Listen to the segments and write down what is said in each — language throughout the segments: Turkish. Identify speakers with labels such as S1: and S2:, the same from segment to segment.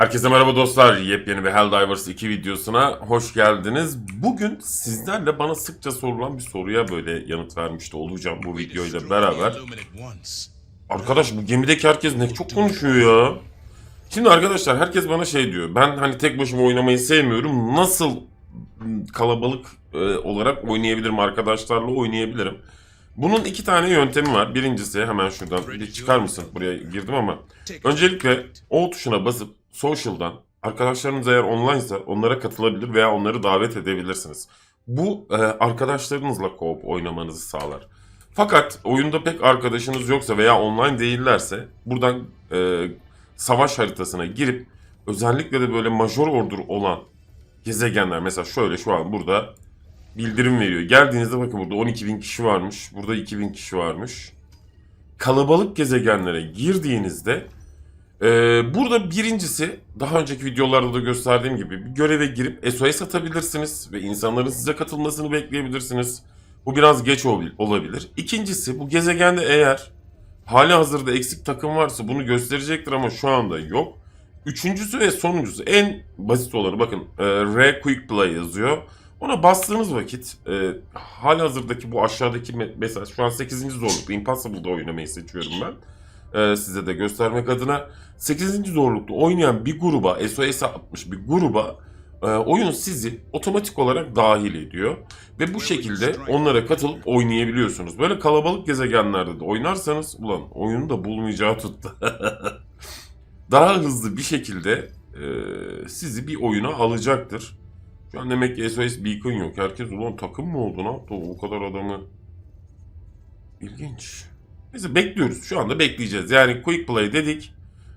S1: Herkese merhaba dostlar. Yepyeni bir Helldivers 2 videosuna hoş geldiniz. Bugün sizlerle bana sıkça sorulan bir soruya böyle yanıt vermiş de olacağım bu videoyla beraber. Arkadaş bu gemideki herkes ne çok konuşuyor ya. Şimdi arkadaşlar herkes bana şey diyor. Ben hani tek başıma oynamayı sevmiyorum. Nasıl kalabalık e, olarak oynayabilirim arkadaşlarla oynayabilirim. Bunun iki tane yöntemi var. Birincisi hemen şuradan bir çıkar mısın? Buraya girdim ama. Öncelikle O tuşuna basıp social'dan arkadaşlarınız eğer online'sa onlara katılabilir veya onları davet edebilirsiniz. Bu e, arkadaşlarınızla co-op oynamanızı sağlar. Fakat oyunda pek arkadaşınız yoksa veya online değillerse buradan e, savaş haritasına girip özellikle de böyle major order olan gezegenler mesela şöyle şu an burada bildirim veriyor. Geldiğinizde bakın burada 12.000 kişi varmış. Burada 2.000 kişi varmış. Kalabalık gezegenlere girdiğinizde ee, burada birincisi daha önceki videolarda da gösterdiğim gibi bir göreve girip SOS atabilirsiniz ve insanların size katılmasını bekleyebilirsiniz. Bu biraz geç ol- olabilir. İkincisi bu gezegende eğer hali hazırda eksik takım varsa bunu gösterecektir ama şu anda yok. Üçüncüsü ve sonuncusu en basit olanı bakın e, R Quick Play yazıyor. Ona bastığınız vakit e, hali hazırdaki bu aşağıdaki me- mesela şu an 8. zorlukta Impossible'da oynamayı seçiyorum ben. E, size de göstermek adına. 8. zorlukta oynayan bir gruba, SOS atmış bir gruba e, oyun sizi otomatik olarak dahil ediyor. Ve bu şekilde onlara katılıp oynayabiliyorsunuz. Böyle kalabalık gezegenlerde de oynarsanız ulan oyunu da bulmayacağı tuttu. Daha hızlı bir şekilde e, sizi bir oyuna alacaktır. Şu an demek ki SOS Beacon yok. Herkes ulan takım mı oldu? Ne o kadar adamı? İlginç. Neyse bekliyoruz. Şu anda bekleyeceğiz. Yani Quick Play dedik.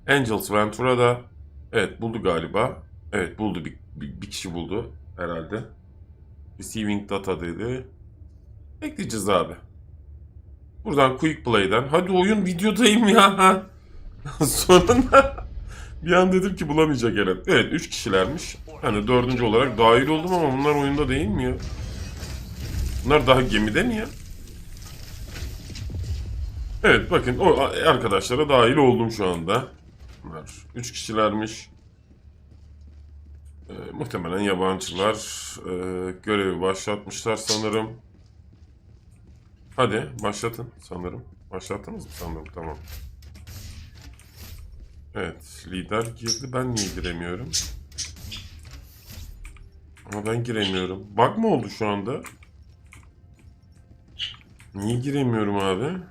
S1: Angels Ventura'da evet buldu galiba. Evet buldu bir, bir, bir kişi buldu herhalde. Receiving data dedi. Bekleyeceğiz abi. Buradan Quick Play'den. Hadi oyun videodayım ya. Sonunda bir an dedim ki bulamayacak Eren. Evet 3 kişilermiş. Hani dördüncü olarak dahil oldum ama bunlar oyunda değil mi ya? Bunlar daha gemide mi ya? Evet bakın o arkadaşlara dahil oldum şu anda. Bunlar 3 kişilermiş. Ee, muhtemelen yabancılar ee, görevi başlatmışlar sanırım. Hadi başlatın sanırım. Başlattınız mı sanırım tamam. Evet lider girdi ben niye giremiyorum? Ama ben giremiyorum. Bug mı oldu şu anda? Niye giremiyorum abi?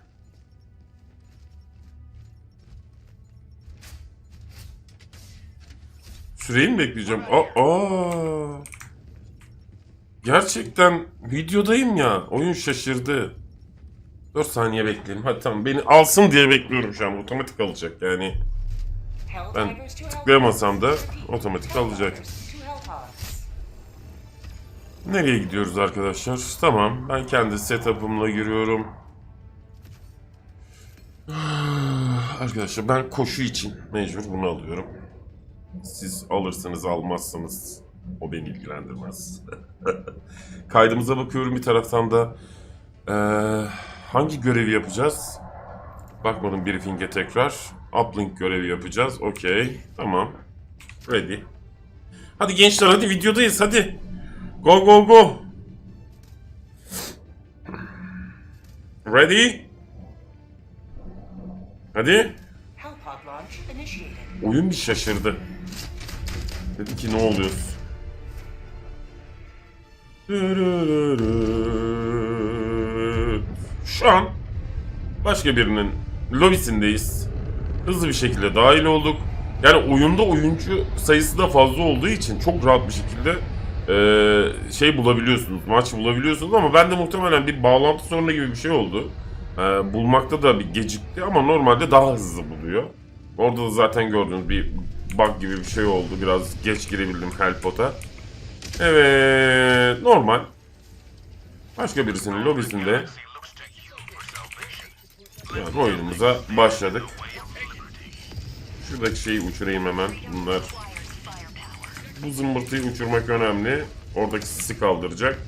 S1: Süreyi mi bekleyeceğim? Aa. Gerçekten videodayım ya. Oyun şaşırdı. 4 saniye bekleyelim. Hadi tamam beni alsın diye bekliyorum şu an. Otomatik alacak yani.
S2: Ben tıklayamasam da otomatik alacak.
S1: Nereye gidiyoruz arkadaşlar? Tamam ben kendi setup'ımla giriyorum. Arkadaşlar ben koşu için mecbur bunu alıyorum. Siz alırsınız almazsınız o beni ilgilendirmez. Kaydımıza bakıyorum bir taraftan da eee, hangi görevi yapacağız? Bakmadım briefing'e tekrar. Uplink görevi yapacağız. Okey. Tamam. Ready. Hadi gençler hadi videodayız hadi. Go go go. Ready? Hadi. Oyun bir şaşırdı. Dedi ki ne oluyoruz? Şu an başka birinin lobisindeyiz. Hızlı bir şekilde dahil olduk. Yani oyunda oyuncu sayısı da fazla olduğu için çok rahat bir şekilde eee, şey bulabiliyorsunuz, maç bulabiliyorsunuz ama bende muhtemelen bir bağlantı sorunu gibi bir şey oldu. Eee, bulmakta da bir gecikti ama normalde daha hızlı buluyor. Orada da zaten gördüğünüz bir bug gibi bir şey oldu. Biraz geç girebildim Helpot'a. Evet, normal. Başka birisinin lobisinde yani oyunumuza başladık. Şuradaki şeyi uçurayım hemen. Bunlar bu zımbırtıyı uçurmak önemli. Oradaki sisi kaldıracak.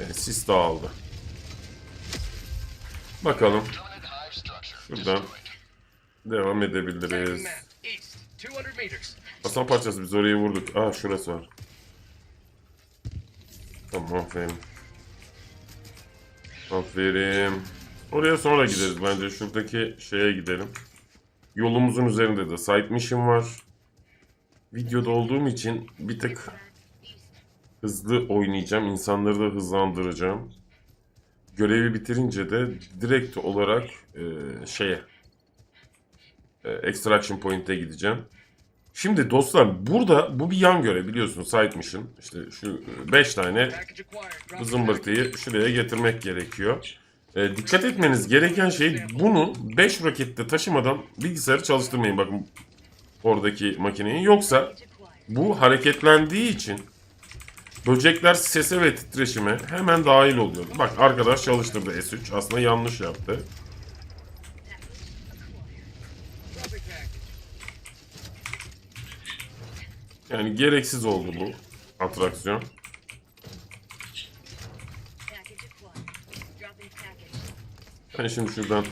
S1: Evet, sis dağıldı. Bakalım. Şuradan devam edebiliriz.
S3: 200 meters.
S1: Aslan parçası biz orayı vurduk. Aa şurası var. Tamam aferin. Aferin. Oraya sonra gideriz bence. Şuradaki şeye gidelim. Yolumuzun üzerinde de side mission var. Videoda olduğum için bir tık hızlı oynayacağım. İnsanları da hızlandıracağım. Görevi bitirince de direkt olarak e, şeye extraction point'e gideceğim. Şimdi dostlar burada bu bir yan görev biliyorsun side mission. İşte şu 5 tane
S3: Package acquired.
S1: bu
S3: Drop
S1: zımbırtıyı şuraya getirmek gerekiyor. E, dikkat etmeniz gereken şey bunu 5 rokette taşımadan bilgisayarı çalıştırmayın bakın oradaki makineyi. Yoksa bu hareketlendiği için böcekler sese ve titreşime hemen dahil oluyor. Bak arkadaş çalıştırdı S3 aslında yanlış yaptı. Yani gereksiz oldu bu atraksiyon. Ben şimdi şuradan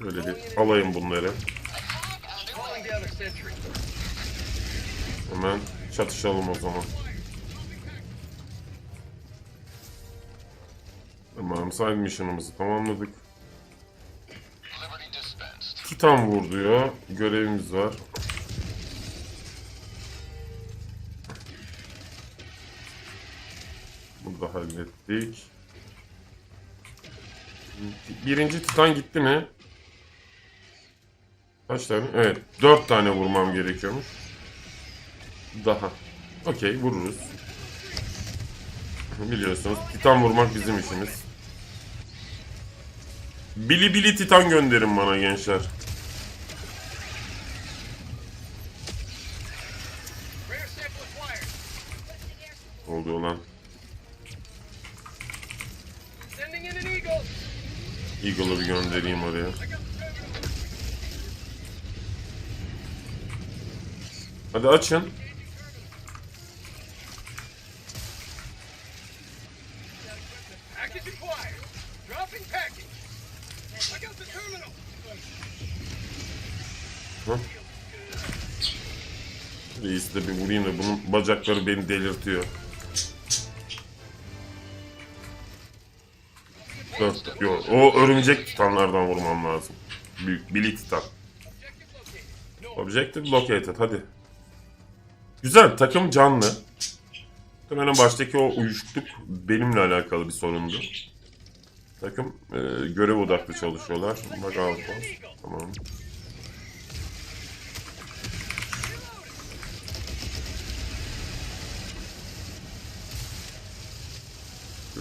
S1: böyle bir alayım bunları. Hemen çatışalım o zaman. Tamam side mission'ımızı tamamladık. Titan vur diyor. Görevimiz var. Bunu da hallettik. Birinci Titan gitti mi? Kaç tane? Evet. Dört tane vurmam gerekiyormuş. Daha. Okey vururuz. Biliyorsunuz titan vurmak bizim işimiz. Bili bili titan gönderin bana gençler. Oldu olan.
S3: Sending in an eagle.
S1: Eagle'ı bir göndereyim oraya. Hadi açın.
S3: Terminal.
S1: Reis de bir vurayım da bunun bacakları beni delirtiyor. Dört. Yok, o örümcek titanlardan vurmam lazım. Büyük, bili titan.
S3: Objective located.
S1: Hadi. Güzel takım canlı. Muhtemelen baştaki o uyuşukluk benimle alakalı bir sorundu. Takım e, görev odaklı çalışıyorlar. Bak outpost. Tamam.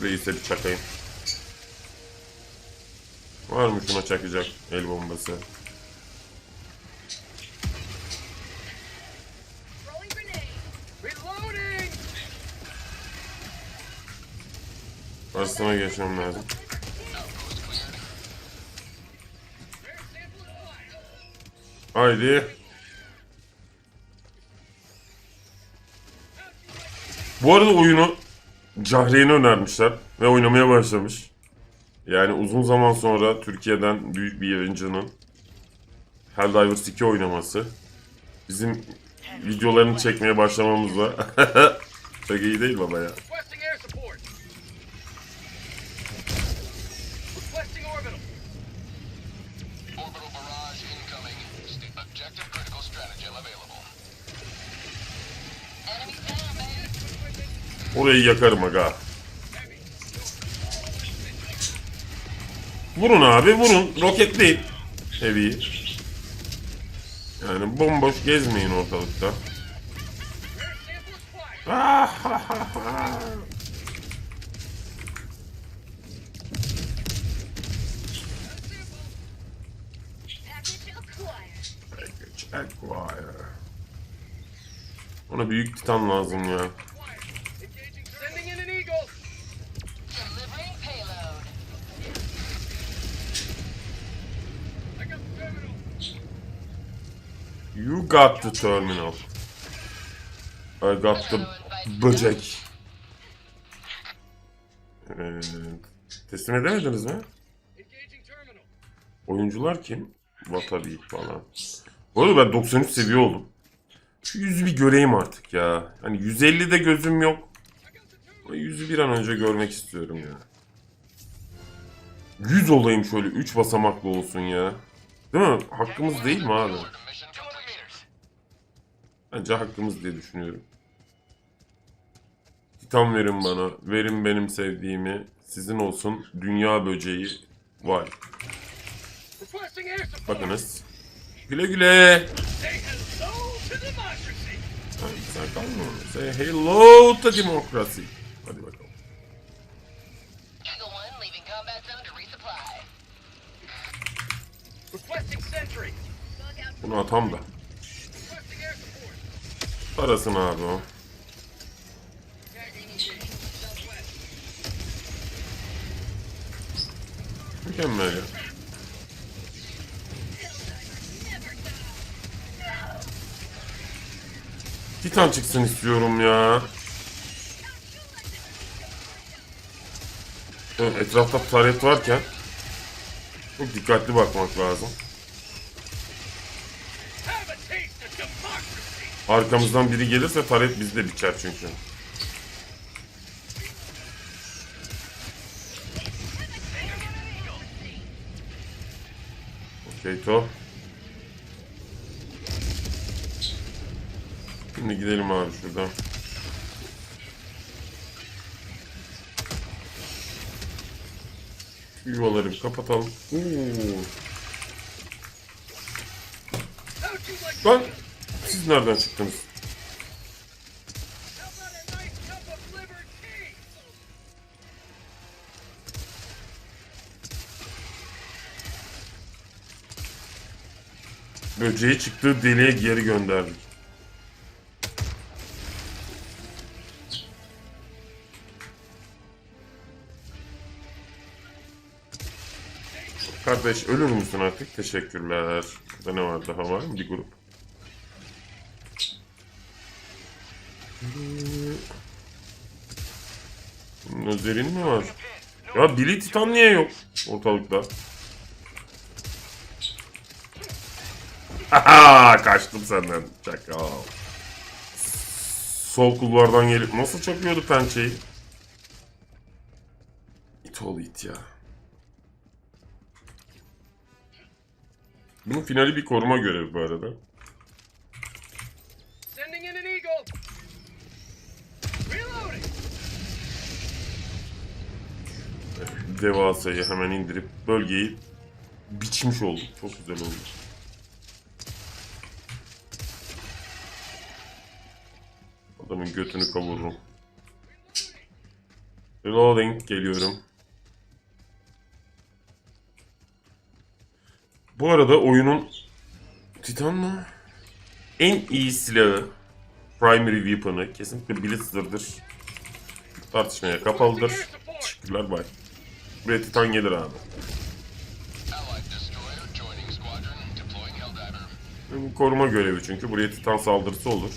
S1: Reis'e bir çakayım. Var mı şuna çakacak el bombası? Karşısına geçmem lazım. Haydi. Bu arada oyunu Cahreyn'e önermişler ve oynamaya başlamış. Yani uzun zaman sonra Türkiye'den büyük bir yayıncının Helldivers 2 oynaması bizim videolarını çekmeye başlamamızla çok iyi değil baba ya.
S3: Requesting air support.
S1: Vurun abi vurun. Roketleyin. Evi. Yani bomboş gezmeyin ortalıkta. Ona büyük titan lazım ya. You got the terminal. I got the böcek. Evet. Teslim edemediniz mi? Oyuncular kim? Watabi falan. Bu arada ben 93 seviye oldum. Şu yüzü bir göreyim artık ya. Hani 150'de gözüm yok. Ama yüzü bir an önce görmek istiyorum ya. 100 olayım şöyle 3 basamaklı olsun ya. Değil mi? Hakkımız değil mi abi? Bence hakkımız diye düşünüyorum. Titan verin bana. Verin benim sevdiğimi. Sizin olsun. Dünya böceği. Vay. Bakınız. Güle güle. Ay, sen kalma. Say hello to democracy. Hadi bakalım. Bunu atam da. Parasını abi o. Mükemmel ya. Titan çıksın istiyorum ya. Etrafta taret varken çok dikkatli bakmak lazım. Arkamızdan biri gelirse taret bizde biter çünkü. Okey to. Şimdi gidelim abi şuradan. Şu Yuvaları kapatalım. Oo. Lan siz nereden çıktınız? Böceği çıktığı deliğe geri gönderdik. Kardeş ölür müsün artık? Teşekkürler. Burada ne var daha var mı? Bir grup. Bunun özelliğin mi var? Ya biri titan niye yok ortalıkta? Haha kaçtım senden çakal. Sol kulvardan gelip nasıl çakıyordu pençeyi? İt oğlu it ya. Bunun finali bir koruma görevi bu arada.
S3: Sending in an eagle. Reloading.
S1: Devasayı hemen indirip bölgeyi biçmiş olduk. Çok güzel oldu. Adamın götünü kavururum. Reloading geliyorum. Bu arada oyunun Titan mı? En iyi silahı Primary Weapon'ı kesinlikle Blitzer'dır. Tartışmaya kapalıdır. Teşekkürler bay. Buraya Titan gelir abi. Bu koruma görevi çünkü. Buraya Titan saldırısı olur.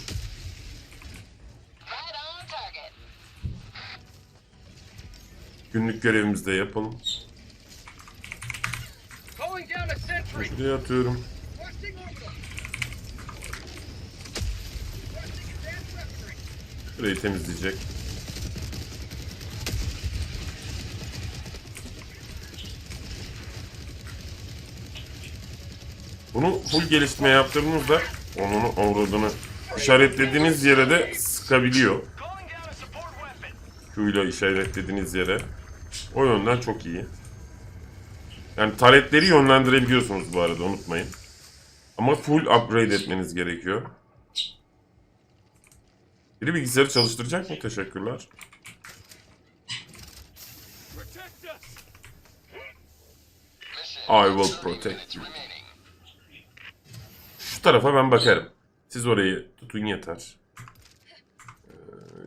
S1: Günlük görevimizi de yapalım. Şuraya atıyorum. Burayı temizleyecek. Bunu full geliştirme yaptığınızda onun avradını işaretlediğiniz yere de sıkabiliyor.
S3: Weapon.
S1: Q'yla işaretlediğiniz yere. O yönden çok iyi. Yani taretleri yönlendirebiliyorsunuz bu arada unutmayın. Ama full upgrade etmeniz gerekiyor. Biri bilgisayarı çalıştıracak mı? Teşekkürler. I will
S4: 30
S1: protect you. Tarafa ben bakarım. Siz orayı tutun yeter. Ee,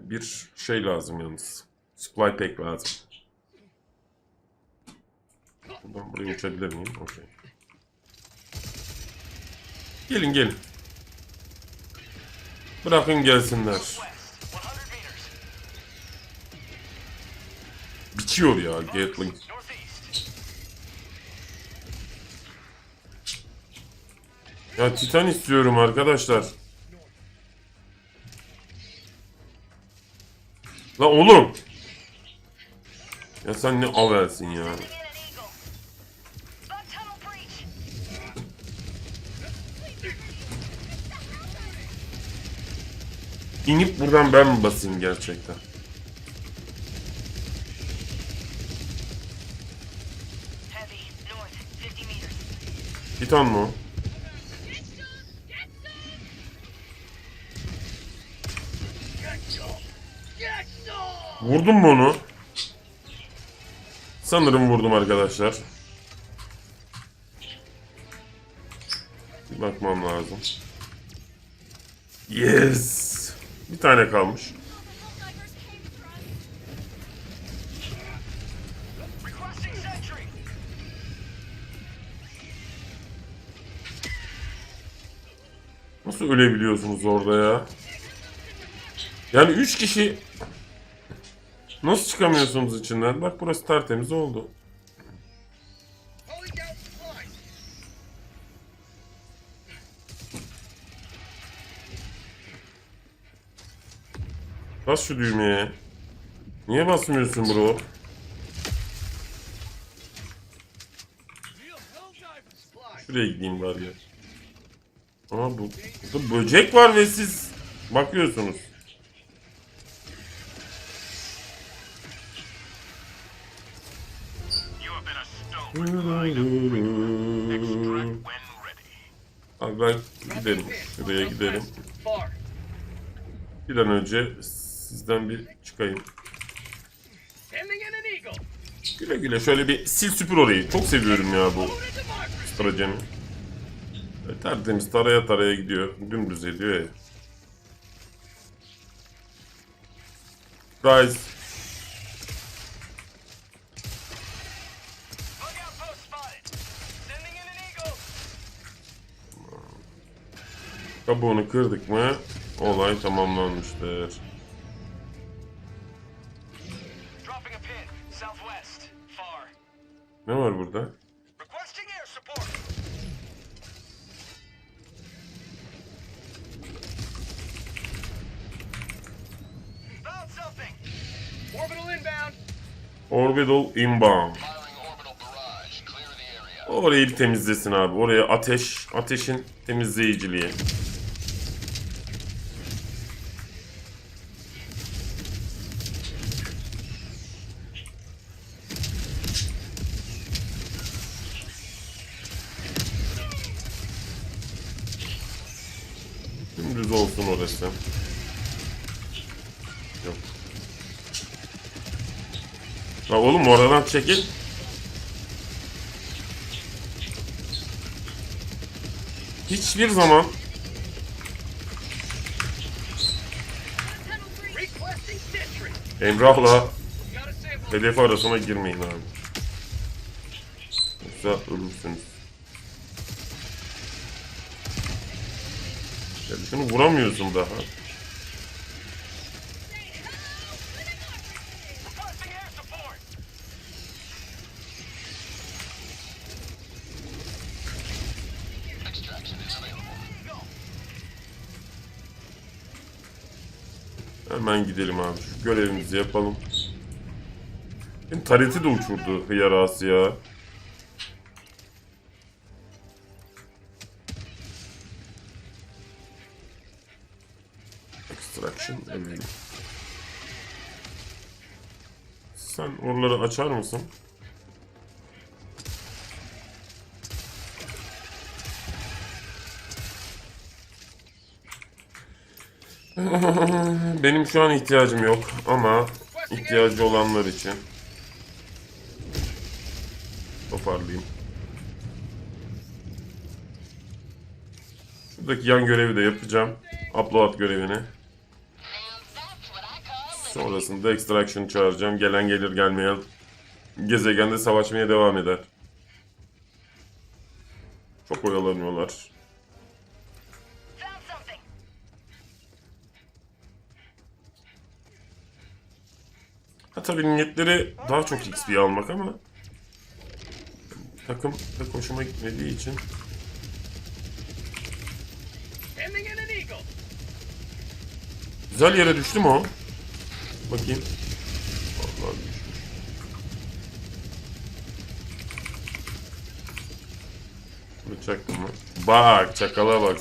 S1: bir şey lazım yalnız. Supply pack lazım. Buradan buraya uçabilir miyim? Okey. Gelin gelin. Bırakın gelsinler. Biçiyor ya Gatling. Ya Titan istiyorum arkadaşlar. La oğlum. Ya sen ne avelsin ya. İnip buradan ben mi basayım gerçekten?
S5: Heavy. North. 50 meters.
S1: Titan mı? Vurdum mu onu? Sanırım vurdum arkadaşlar. Bir bakmam lazım. Yes! Bir tane kalmış. Nasıl ölebiliyorsunuz orada ya? Yani 3 kişi Nasıl çıkamıyorsunuz içinden? Bak burası tertemiz oldu. Bas şu düğmeye. Niye basmıyorsun bro? Şuraya gideyim bari ya. Ama bu, burada böcek var ve siz bakıyorsunuz. Abi ben gidelim. Şuraya gidelim. Bir an önce sizden bir çıkayım. Güle güle şöyle bir sil süpür orayı. Çok seviyorum ya bu. E, tertemiz taraya taraya gidiyor. Dümdüz ediyor ya. Rise. Kabuğunu kırdık mı olay tamamlanmıştır. Ne var burada?
S3: Orbital inbound.
S1: Orayı bir temizlesin abi. Oraya ateş, ateşin temizleyiciliği. Dümdüz olsun orası. Yok. La oğlum oradan çekil. Hiçbir zaman. Emrah'la hedefi arasına girmeyin abi. Yoksa ölürsünüz. Şunu vuramıyorsun daha. Hemen gidelim abi. Şu görevimizi yapalım. Benim tareti de uçurdu hıyarası ya. Açar mısın? Benim şu an ihtiyacım yok ama ihtiyacı olanlar için toparlayayım. Şuradaki yan görevi de yapacağım. Upload görevini. Sonrasında extraction çağıracağım. Gelen gelir gelmeyen gezegende savaşmaya devam eder. Çok oyalanıyorlar. Ha tabii niyetleri daha çok XP almak ama takım da koşuma gitmediği için Güzel yere düştü mü o? Bakayım. Vallahi mı? Bak çakala bak.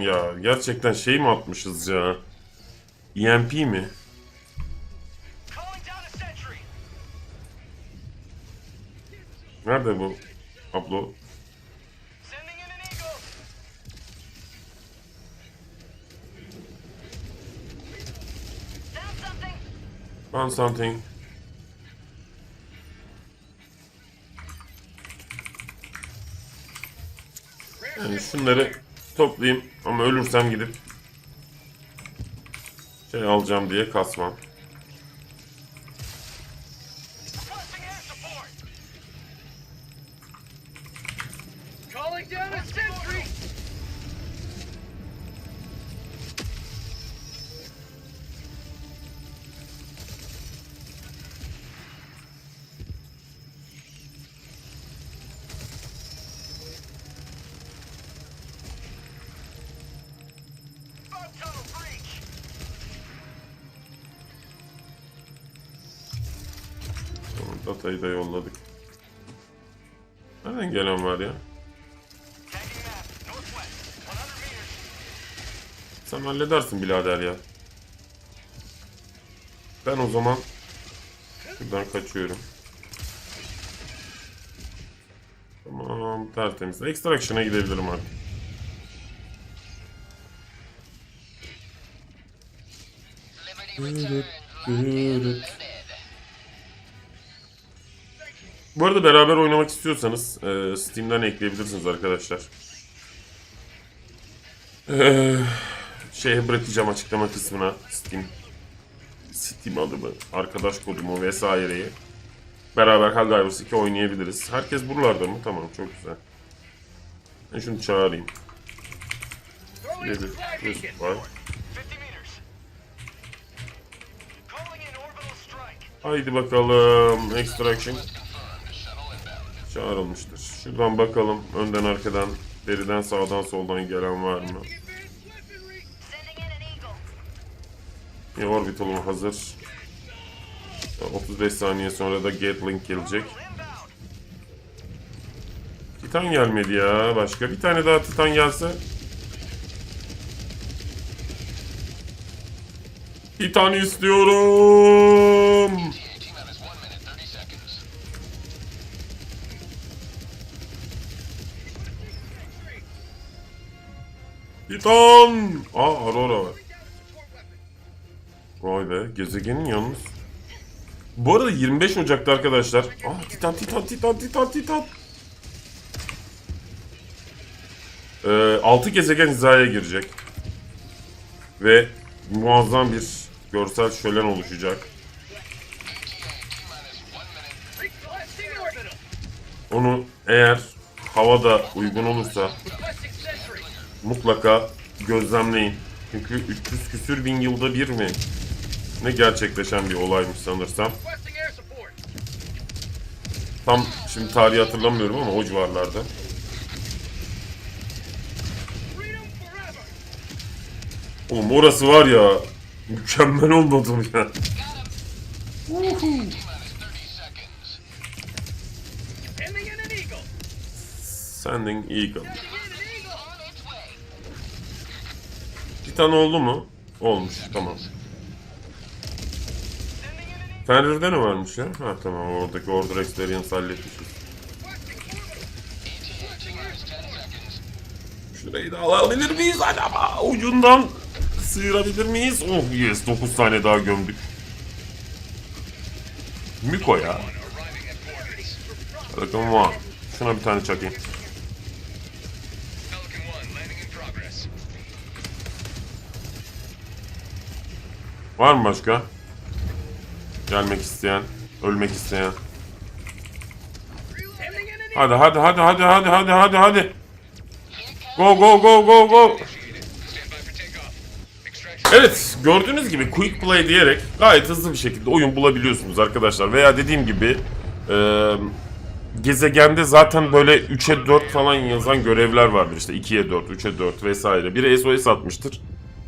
S1: Ya gerçekten şey mi atmışız ya? EMP mi? Nerede bu? Ablo.
S5: Found something.
S1: Yani şunları toplayayım ama ölürsem gidip şey alacağım diye kasmam. Datayı da yolladık. Nereden gelen var ya?
S3: Tagging map. Northwest. 100 meters.
S1: Sen halledersin birader ya. Ben o zaman şuradan kaçıyorum. Tamam tertemiz. Extraction'a gidebilirim artık.
S5: Liberty returns.
S1: Bu arada beraber oynamak istiyorsanız e, Steam'den ekleyebilirsiniz arkadaşlar. E, şeye bırakacağım açıklama kısmına Steam Steam adımı, arkadaş kodumu vesaireyi. Beraber Helldivers 2 oynayabiliriz. Herkes buralarda mı? Tamam çok güzel. Ben şunu çağırayım.
S3: Beacon.
S1: var.
S3: 50 meters. Calling in orbital strike.
S1: Haydi bakalım. Extraction çağrılmıştır. Şuradan bakalım. Önden arkadan, deriden sağdan soldan gelen var mı? Ya orbitalım hazır. 35 saniye sonra da Gatling gelecek. Titan gelmedi ya. Başka bir tane daha Titan gelse. Titan istiyorum. Titan. Aa Aurora var. Vay be gezegenin yalnız. Bu arada 25 Ocak'ta arkadaşlar. Aa Titan Titan Titan Titan Titan. Ee, 6 gezegen hizaya girecek. Ve muazzam bir görsel şölen oluşacak. Onu eğer havada uygun olursa. Mutlaka gözlemleyin. Çünkü 300 küsür bin yılda bir mi? Ne gerçekleşen bir olaymış sanırsam. Tam şimdi tarihi hatırlamıyorum ama o civarlarda. Oğlum orası var ya mükemmel olmadı mı ya?
S4: T-minus 30 seconds.
S3: Sending Eagle.
S5: On its way.
S1: Titan oldu mu? Olmuş tamam. Fenrir'de ne varmış ya? Ha tamam oradaki Order Experience halletmişiz.
S3: Requesting orbital.
S4: T-minus 10 seconds.
S1: Şurayı da alabilir miyiz acaba? Ucundan sıyırabilir miyiz? Oh yes 9 tane daha gömdük. Miko ya. Bakalım var. Şuna bir tane çakayım. Var mı başka? Gelmek isteyen, ölmek isteyen. Hadi hadi hadi hadi hadi hadi hadi hadi. Go go go go go. Evet gördüğünüz gibi quick play diyerek gayet hızlı bir şekilde oyun bulabiliyorsunuz arkadaşlar. Veya dediğim gibi e, gezegende zaten böyle 3'e 4 falan yazan görevler vardır. İşte 2'ye 4, 3'e 4 vesaire. Biri SOS atmıştır.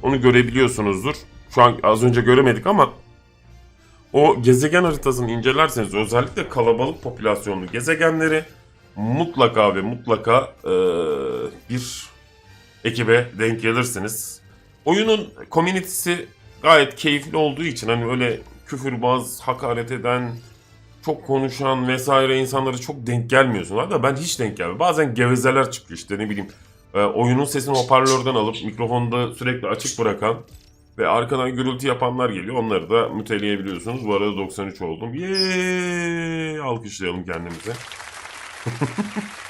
S1: Onu görebiliyorsunuzdur. Şu an az önce göremedik ama o gezegen haritasını incelerseniz özellikle kalabalık popülasyonlu gezegenleri mutlaka ve mutlaka eee, bir ekibe denk gelirsiniz. Oyunun komünitesi gayet keyifli olduğu için hani öyle küfürbaz, hakaret eden, çok konuşan vesaire insanlara çok denk gelmiyorsunuz. Da ben hiç denk gelmiyorum. Bazen gevezeler çıkıyor işte ne bileyim. e, oyunun sesini hoparlörden alıp mikrofonda sürekli açık bırakan ve arkadan gürültü yapanlar geliyor. Onları da müteleyebiliyorsunuz. Bu arada 93 oldum. Yeee! Alkışlayalım kendimize.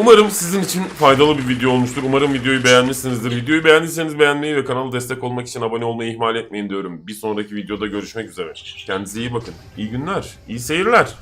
S1: Umarım sizin için faydalı bir video olmuştur. Umarım videoyu beğenmişsinizdir. Videoyu beğendiyseniz beğenmeyi ve kanala destek olmak için abone olmayı ihmal etmeyin diyorum. Bir sonraki videoda görüşmek üzere. Kendinize iyi bakın. İyi günler, iyi seyirler.